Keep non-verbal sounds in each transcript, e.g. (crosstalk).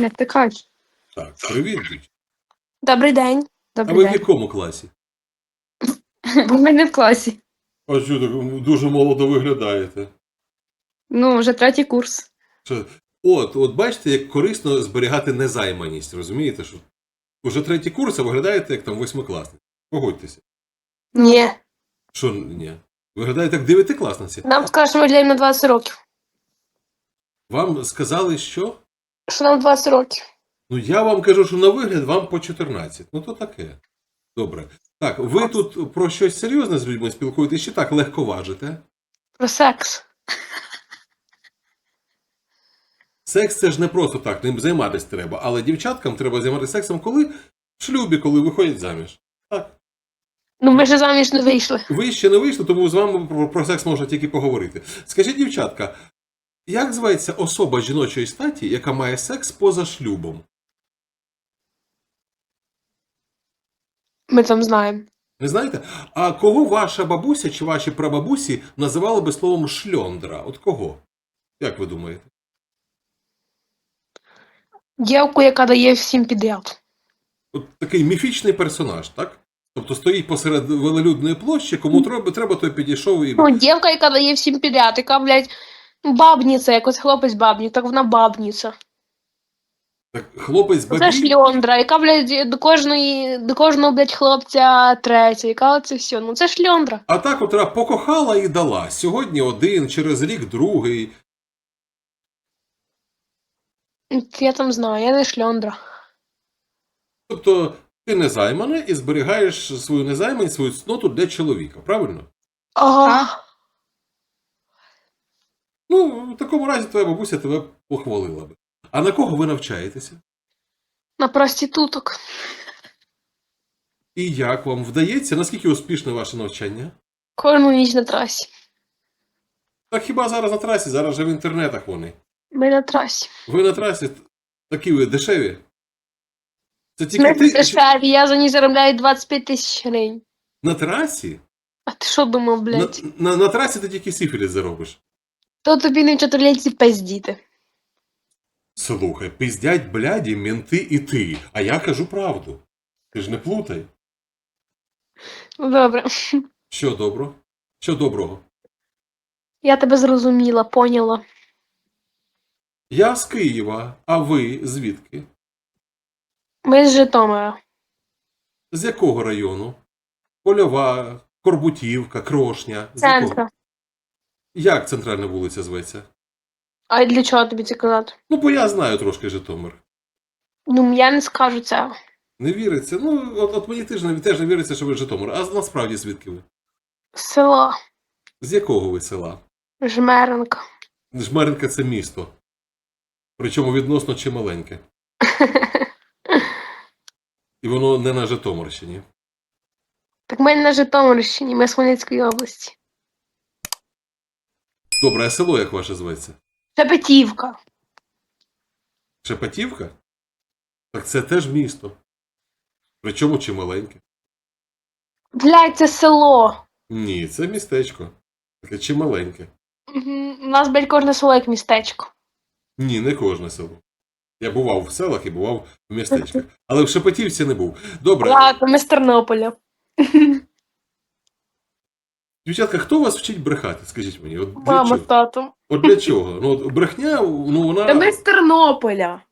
Не втикай. Так, привіт. Добрий день. А Добрий ви в якому класі? (laughs) В мене в класі. А що так дуже молодо виглядаєте? Ну, вже третій курс. Що- От, от бачите, як корисно зберігати незайманість, розумієте? Що уже третій курс, а виглядаєте як там восьмикласник. Погодьтеся. Ні. Що ні? Виглядаєте як дев'ятикласниці. Нам скажуть, що ми виглядаємо на 20 років. Вам сказали, що? Що нам 20 років. Ну я вам кажу, що на вигляд вам по 14. Ну то таке. Добре. Так, ви тут про щось серйозне з людьми спілкуєтесь чи так легко важите? Про секс. Секс це ж не просто так, ним займатися треба, але дівчаткам треба займатися сексом, коли в шлюбі, коли виходять заміж. Так. Ну, ми ж заміж не вийшли. Ви ще не вийшли, тому з вами про, про секс можна тільки поговорити. Скажіть, дівчатка, як зветься особа жіночої статі, яка має секс поза шлюбом? Ми там знаємо. Не знаєте? А кого ваша бабуся чи ваші прабабусі називали би словом шльондра? От кого? Як ви думаєте? Дівку, яка дає всім підряд. От такий міфічний персонаж, так? Тобто стоїть посеред велелюдної площі, кому треба, треба той підійшов і. Ну, дівка, яка дає всім підряд, яка, блядь, бабніця, якось хлопець бабнік, так вона бабніця. Так, хлопець Це бабій. шльондра, яка, блядь, до кожної, до кожного, блядь, хлопця третя, яка це все. Ну це шльондра. А так от покохала і дала. Сьогодні один, через рік другий. Я там знаю, я не шльондра. Тобто ти незаймана і зберігаєш свою незайманість, свою цноту для чоловіка, правильно? Ага. Ну, в такому разі твоя бабуся тебе похвалила би. А на кого ви навчаєтеся? На проституток. І як вам вдається? Наскільки успішне ваше навчання? Кожну ніч на трасі. Так хіба зараз на трасі, зараз же в інтернетах вони. Ми на трасі. Ви на трасі такі ви дешеві. Це тільки Ми ти дешеві, я за ній заробляю 25 тисяч гривень. на трасі? А ти що думав, На, блядь? на, на трасі ти тільки сифіліс заробиш. То тобі не чотирилітці пиздіти. Слухай, пиздять бляді, менти і ти, а я кажу правду. Ти ж не плутай. Ну добре. Що добро? Що доброго? Я тебе зрозуміла, поняла. Я з Києва, а ви звідки? Ми з Житомира. З якого району? Польова, Корбутівка, Крошня. З якого? Як центральна вулиця зветься? А для чого тобі це казати? Ну, бо я знаю трошки Житомир. Ну, я не скажу це. Не віриться. Ну, от, от мені теж не, теж не віриться, що ви з Житомир. А насправді звідки ви? Село З якого ви села? Жмеренка. Жмеренка це місто. Причому відносно чималеньке. (laughs) І воно не на Житомирщині. Так ми не на Житомирщині, ми з Хмельницької області. Добре, а село як ваше зветься? Шепетівка. Шепетівка? Так це теж місто. Причому чималеньке. Блядь, це село. Ні, це містечко. Таке чималеньке. Мгм. У нас, блядь, кожне село як містечко. Ні, не кожне село. Я бував в селах і бував в містечках. Але в Шепетівці не був. Добре, Ладно, ми з Тернополя. (laughs) дівчатка, хто вас вчить брехати? Скажіть мені, от для Мама з татом. От для чого? Ну, от брехня, ну вона. Та ми з Тернополя.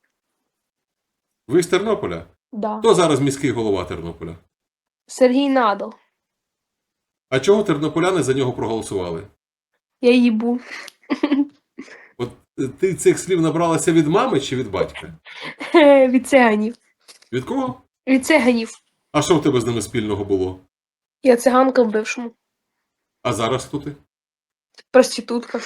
Ви з Тернополя? Да. Хто зараз міський голова Тернополя? Сергій Надал. А чого тернополяни за нього проголосували? Я їбу. От е, ти цих слів набралася від мами чи від батька? (laughs) Від циганів. Від кого? Від циганів. А що в тебе з ними спільного було? Я циганка в бившому. А зараз хто ти? Проститутка.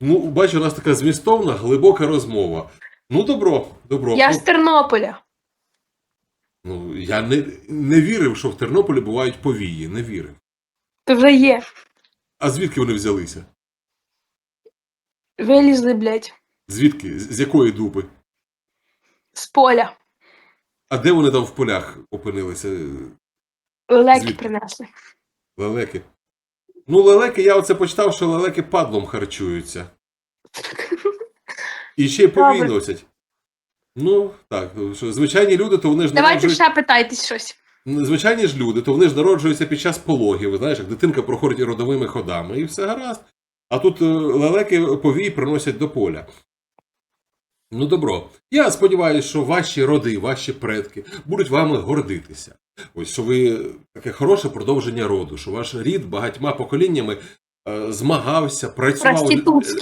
Ну, бачу, у нас така змістовна, глибока розмова. Ну, добро, добро. Я ну, з Тернополя. ну, я не, не вірив, що в Тернополі бувають повії. Не вірив. То вже є. А звідки вони взялися? Вилізли, блядь, Звідки? З з якої дуби? з поля. А де вони там в полях опинилися? Лелеки Звідки? принесли. Лелеки. Ну, лелеки, я оце почитав, що лелеки падлом харчуються. І ще й повій носять. Ну, так, що звичайні люди, то вони ж Давайте народжують... ще питайтесь щось. Звичайні ж люди, то вони ж народжуються під час пологів. Знаєш, як дитинка проходить родовими ходами, і все гаразд. А тут е, лелеки повій приносять до поля. Ну, добро. Я сподіваюся, що ваші роди, ваші предки будуть вами гордитися. Ось що ви таке хороше продовження роду, що ваш рід багатьма поколіннями е, змагався, працював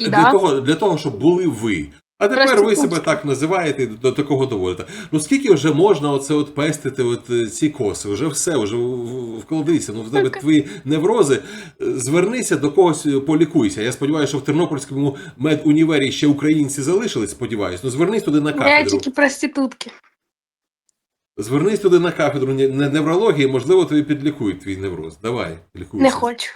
для, да? того, для того, щоб були ви. А тепер ви себе так називаєте і до такого доводите. Ну скільки вже можна оце от пестити от е, ці коси? Вже все, вже вкладися. Ну в тебе Так. твої неврози. Е, Звернися до когось, е, полікуйся. Я сподіваюся, що в Тернопільському медунівері ще українці залишились. Сподіваюсь. Ну звернись туди на Я кафедру. тільки проститутки. Звернись туди на кафедру не- не- неврології, можливо, тобі підлікують твій невроз. Давай, лікуйся. Не хочу.